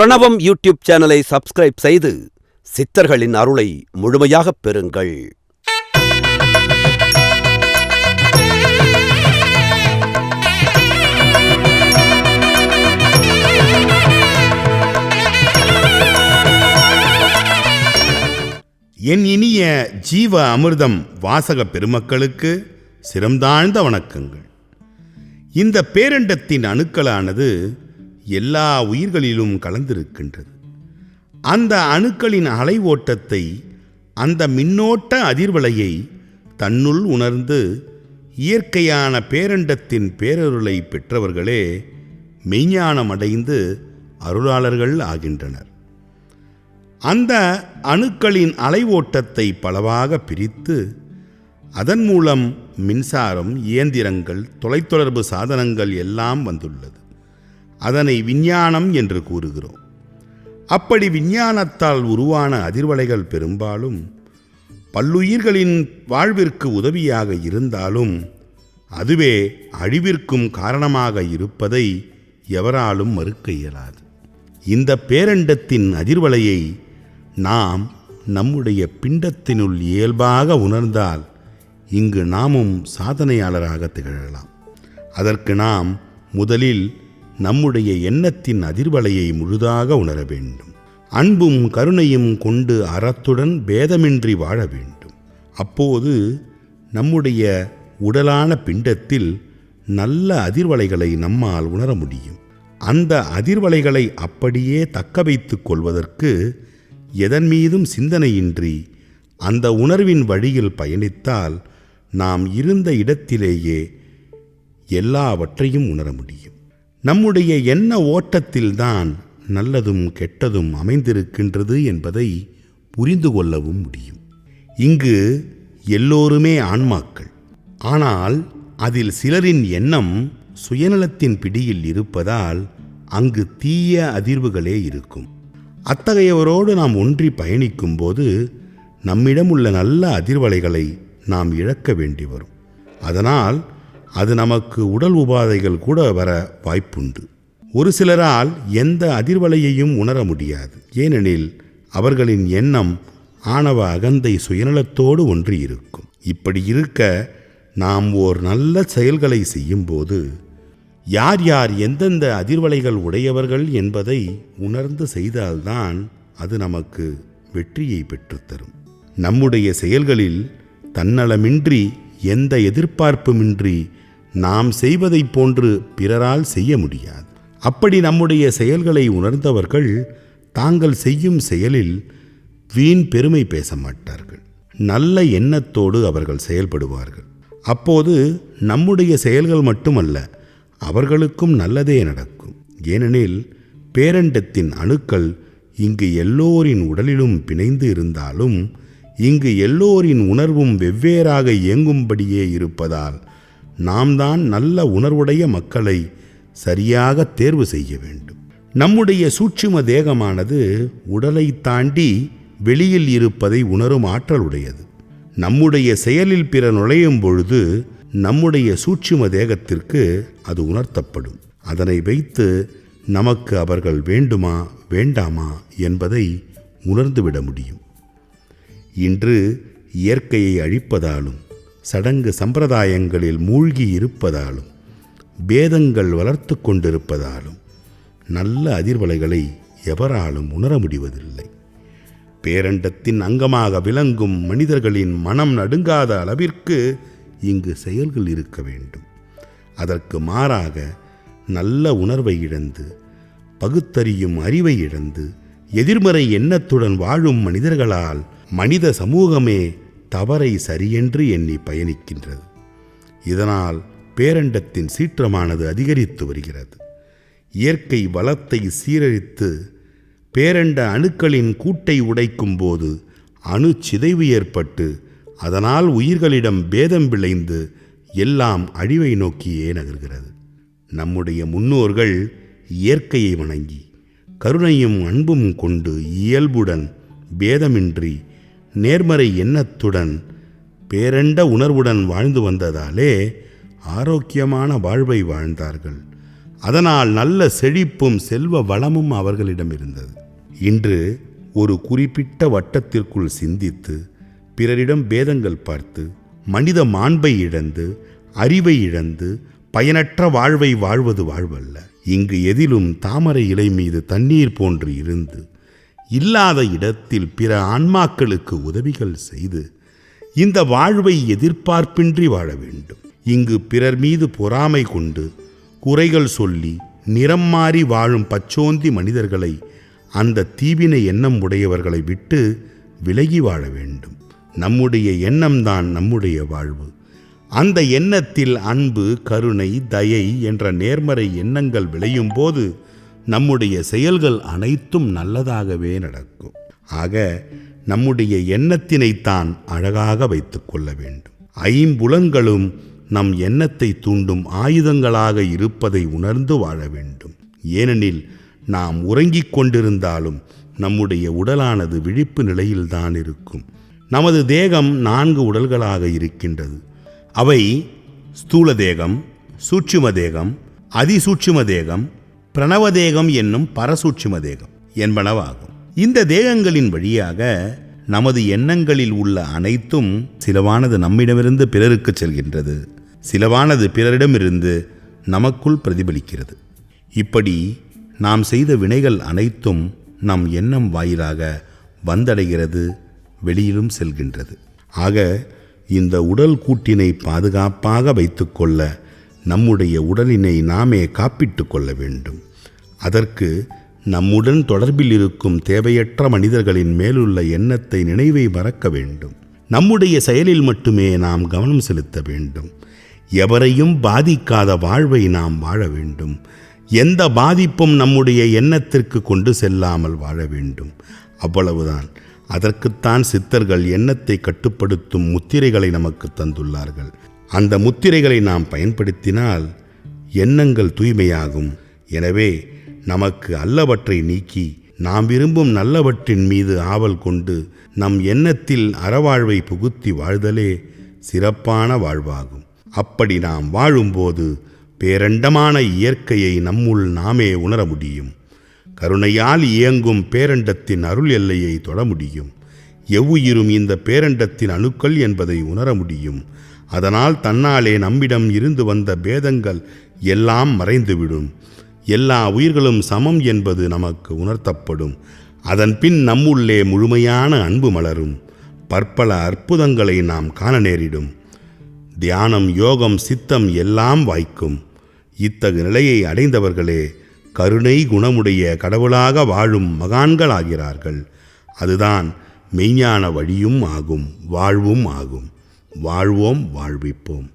பிரணவம் யூடியூப் சேனலை சப்ஸ்கிரைப் செய்து சித்தர்களின் அருளை முழுமையாகப் பெறுங்கள். என் இனிய ஜீவ அமிர்தம் வாசக பெருமக்களுக்கு சிறந்தாழ்ந்த வணக்கங்கள். இந்த பேரண்டத்தின் அணுக்களானது எல்லா உயிர்களிலும் கலந்திருக்கின்றது. அந்த அணுக்களின் அலை ஓட்டத்தை அந்த மின்னோட்ட அதிர்வலையை தன்னுள் உணர்ந்து இயற்கையான பேரண்டத்தின் பேரருளை பெற்றவர்களே மெய்ஞானம் அடைந்து அருளாளர்கள் ஆகின்றனர். அந்த அணுக்களின் அலை ஓட்டத்தை பலவாக பிரித்து அதன் மூலம் மின்சாரம் இயந்திரங்கள் தொலைத்தொடர்பு சாதனங்கள் எல்லாம் வந்துள்ளது. அதனை விஞ்ஞானம் என்று கூறுகிறோம். அப்படி விஞ்ஞானத்தால் உருவான அதிர்வலைகள் பெரும்பாலும் பல்லுயிர்களின் வாழ்விற்கு உதவியாக இருந்தாலும் அதுவே அழிவிற்கும் காரணமாக இருப்பதை எவராலும் மறுக்க இயலாது. இந்த பேரண்டத்தின் அதிர்வலையை நாம் நம்முடைய பிண்டத்தினுள் இயல்பாக உணர்ந்தால் இங்கு நாமும் சாதனையாளராக திகழலாம். அதற்கு நாம் முதலில் நம்முடைய எண்ணத்தின் அதிர்வலையை முழுதாக உணர வேண்டும். அன்பும் கருணையும் கொண்டு அறத்துடன் பேதமின்றி வாழ வேண்டும். அப்போது நம்முடைய உடலான பிண்டத்தில் நல்ல அதிர்வலைகளை நம்மால் உணர முடியும். அந்த அதிர்வலைகளை அப்படியே தக்க வைத்துக் கொள்வதற்கு எதன் மீதும் சிந்தனையின்றி அந்த உணர்வின் வழியில் பயணித்தால் நாம் இருந்த இடத்திலேயே எல்லாவற்றையும் உணர முடியும். நம்முடைய எண்ண ஓட்டத்தில்தான் நல்லதும் கெட்டதும் அமைந்திருக்கின்றது என்பதை புரிந்து கொள்ளவும் முடியும். இங்கு எல்லோருமே ஆன்மாக்கள். ஆனால் அதில் சிலரின் எண்ணம் சுயநலத்தின் பிடியில் இருப்பதால் அங்கு தீய அதிர்வுகளே இருக்கும். அத்தகையவரோடு நாம் ஒன்றி பயணிக்கும்போது நம்மிடம் உள்ள நல்ல அதிர்வலைகளை நாம் இழக்க வேண்டி வரும். அதனால் அது நமக்கு உடல் உபாதைகள் கூட வர வாய்ப்புண்டு. ஒரு சிலரால் எந்த அதிர்வலையையும் உணர முடியாது. ஏனெனில் அவர்களின் எண்ணம் ஆணவ அகந்தை சுயநலத்தோடு ஒன்றி இருக்கும் இப்படி இருக்க நாம் ஓர் நல்ல செயல்களை செய்யும்போது யார் யார் எந்தெந்த அதிர்வலைகள் உடையவர்கள் என்பதை உணர்ந்து செய்தால்தான் அது நமக்கு வெற்றியை பெற்றுத்தரும் நம்முடைய செயல்களில் தன்னலமின்றி எந்த எதிர்பார்ப்புமின்றி நாம் செய்வதைப் போன்று பிறரால் செய்ய முடியாது. அப்படி நம்முடைய செயல்களை உணர்ந்தவர்கள் தாங்கள் செய்யும் செயலில் வீண் பெருமை பேச மாட்டார்கள். நல்ல எண்ணத்தோடு அவர்கள் செயல்படுவார்கள். அப்போது நம்முடைய செயல்கள் மட்டுமல்ல அவர்களுக்கும் நல்லதே நடக்கும். ஏனெனில் பேரண்டத்தின் அணுக்கள் இங்கு எல்லோரின் உடலிலும் பிணைந்து இருந்தாலும் இங்கு எல்லோரின் உணர்வும் வெவ்வேறாக இயங்கும்படியே இருப்பதால் நாம் தான் நல்ல உணர்வுடைய மக்களை சரியாக தேர்வு செய்ய வேண்டும். நம்முடைய சூட்சும தேகமானது உடலை தாண்டி வெளியில் இருப்பதை உணரும் ஆற்றலுடையது. நம்முடைய செயலில் பிற நுழையும் பொழுது நம்முடைய சூட்சும தேகத்திற்கு அது உணர்த்தப்படும். அதனை வைத்து நமக்கு அவர்கள் வேண்டுமா வேண்டாமா என்பதை உணர்ந்துவிட முடியும். இன்று இயற்கையை அழிப்பதாலும் சடங்கு சம்பிரதாயங்களில் மூழ்கி இருப்பதாலும் பேதங்கள் வளர்த்து கொண்டிருப்பதாலும் நல்ல அதிர்வலைகளை எவராலும் உணர முடிவதில்லை. பேரண்டத்தின் அங்கமாக விளங்கும் மனிதர்களின் மனம் நடுங்காத அளவிற்கு இங்கு செயல்கள் இருக்க வேண்டும். அதற்கு மாறாக நல்ல உணர்வை இழந்து பகுத்தறியும் அறிவை இழந்து எதிர்மறை எண்ணத்துடன் வாழும் மனிதர்களால் மனித சமூகமே தவறை சரியென்று எண்ணி பயணிக்கின்றது. இதனால் பேரண்டத்தின் சீற்றமானது அதிகரித்து வருகிறது. இயற்கை வளத்தை சீரழித்து பேரண்ட அணுக்களின் கூட்டை உடைக்கும் போது அணு சிதைவு ஏற்பட்டு அதனால் உயிர்களிடம் பேதம் விளைந்து எல்லாம் அழிவை நோக்கியே நகர்கிறது. நம்முடைய முன்னோர்கள் இயற்கையை வணங்கி கருணையும் அன்பும் கொண்டு இயல்புடன் பேதமின்றி நேர்மறை எண்ணத்துடன் பேரண்ட உணர்வுடன் வாழ்ந்து வந்ததாலே ஆரோக்கியமான வாழ்வை வாழ்ந்தார்கள். அதனால் நல்ல செழிப்பும் செல்வ வளமும் அவர்களிடம் இருந்தது. இன்று ஒரு குறிப்பிட்ட வட்டத்திற்குள் சிந்தித்து பிறரிடம் பேதங்கள் பார்த்து மனித மாண்பை இழந்து அறிவை இழந்து பயனற்ற வாழ்வை வாழ்வது வாழ்வல்ல. இங்கு எதிலும் தாமரை இலை மீது தண்ணீர் போன்று இருந்து இல்லாத இடத்தில் பிற ஆன்மாக்களுக்கு உதவிகள் செய்து இந்த வாழ்வை எதிர்பார்ப்பின்றி வாழ வேண்டும். இங்கு பிறர் மீது பொறாமை கொண்டு குறைகள் சொல்லி நிறம் மாறி வாழும் பச்சோந்தி மனிதர்களை அந்த தீவினை எண்ணம் உடையவர்களை விட்டு விலகி வாழ வேண்டும். நம்முடைய எண்ணம்தான் நம்முடைய வாழ்வு. அந்த எண்ணத்தில் அன்பு கருணை தயை என்ற நேர்மறை எண்ணங்கள் விளையும் போது நம்முடைய செயல்கள் அனைத்தும் நல்லதாகவே நடக்கும். ஆக நம்முடைய எண்ணத்தினைத்தான் அழகாக வைத்துக் கொள்ள வேண்டும். ஐம்புலன்களும் நம் எண்ணத்தை தூண்டும் ஆயுதங்களாக இருப்பதை உணர்ந்து வாழ வேண்டும். ஏனெனில் நாம் உறங்கிக் கொண்டிருந்தாலும் நம்முடைய உடலானது விழிப்பு நிலையில்தான் இருக்கும். நமது தேகம் நான்கு உடல்களாக இருக்கின்றது. அவை ஸ்தூல தேகம் சூட்சும தேகம் அதிசூட்சும தேகம் பிரணவ தேகம் என்னும் பரசூட்சும தேகம் என்பனவாகும். இந்த தேகங்களின் வழியாக நமது எண்ணங்களில் உள்ள அனைத்தும் சிலவானது நம்மிடமிருந்து பிறருக்கு செல்கின்றது. சிலவானது பிறரிடமிருந்து நமக்குள் பிரதிபலிக்கிறது. இப்படி நாம் செய்த வினைகள் அனைத்தும் நம் எண்ணம் வாயிலாக வந்தடைகிறது வெளியிலும் செல்கின்றது. ஆக இந்த உடல் கூட்டினை பாதுகாப்பாக வைத்துக்கொள்ள நம்முடைய உடலினை நாமே காப்பிட்டு கொள்ள வேண்டும். அதற்கு நம்முடன் தொடர்பில் இருக்கும் தேவையற்ற மனிதர்களின் மேலுள்ள எண்ணத்தை நினைவை மறக்க வேண்டும். நம்முடைய செயலில் மட்டுமே நாம் கவனம் செலுத்த வேண்டும். எவரையும் பாதிக்காத வாழ்வை நாம் வாழ வேண்டும். எந்த பாதிப்பும் நம்முடைய எண்ணத்திற்கு கொண்டு செல்லாமல் வாழ வேண்டும். அவ்வளவுதான். அதற்குத்தான் சித்தர்கள் எண்ணத்தை கட்டுப்படுத்தும் முத்திரைகளை நமக்கு தந்துள்ளார்கள். அந்த முத்திரைகளை நாம் பயன்படுத்தினால் எண்ணங்கள் தூய்மையாகும். எனவே நமக்கு அல்லவற்றை நீக்கி நாம் விரும்பும் நல்லவற்றின் மீது ஆவல் கொண்டு நம் எண்ணத்தில் அறவாழ்வை புகுத்தி வாழ்தலே சிறப்பான வாழ்வாகும். அப்படி நாம் வாழும்போது பேரண்டமான இயற்கையை நம்முள் நாமே உணர முடியும். கருணையால் இயங்கும் பேரண்டத்தின் அருள் எல்லையை தொட முடியும். எவ்வுயிரும் இந்த பேரண்டத்தின் அணுக்கள் என்பதை உணர முடியும். அதனால் தன்னாலே நம்மிடம் இருந்து வந்த பேதங்கள் எல்லாம் மறைந்துவிடும். எல்லா உயிர்களும் சமம் என்பது நமக்கு உணர்த்தப்படும். அதன் பின் நம்முள்ளே முழுமையான அன்பு மலரும். பற்பல அற்புதங்களை நாம் காண நேரிடும். தியானம் யோகம் சித்தம் எல்லாம் வாய்க்கும். இத்தகு நிலையை அடைந்தவர்களே கருணை குணமுடைய கடவுளாக வாழும் மகான்களாகிறார்கள். அதுதான் மெய்ஞான வழியும் ஆகும் வாழ்வும் ஆகும். வாழ்வோம் வாழ்விப்போம்.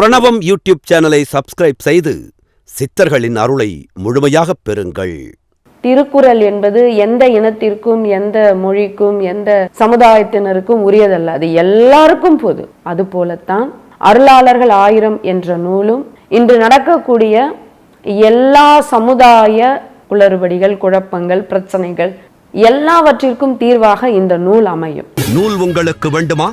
பிரணவம் யூடியூப் சேனலை சப்ஸ்கிரைப் செய்து சித்தர்களின் அருளை முழுமையாகப் பெறுங்கள். திருக்குறள் என்பது எந்த இனத்திற்கும் எந்த மொழிக்கும் எந்த சமுதாயத்தினருக்கும் உரியதல்ல. அது எல்லாருக்கும் பொது அது போலத்தான் அருளாளர்கள் ஆயிரம் என்ற நூலும் இன்று நடக்கக்கூடிய எல்லா சமுதாய குளறுபடிகள் குழப்பங்கள் பிரச்சனைகள் எல்லாவற்றிற்கும் தீர்வாக இந்த நூல் அமையும். நூல் உங்களுக்கு வேண்டுமா?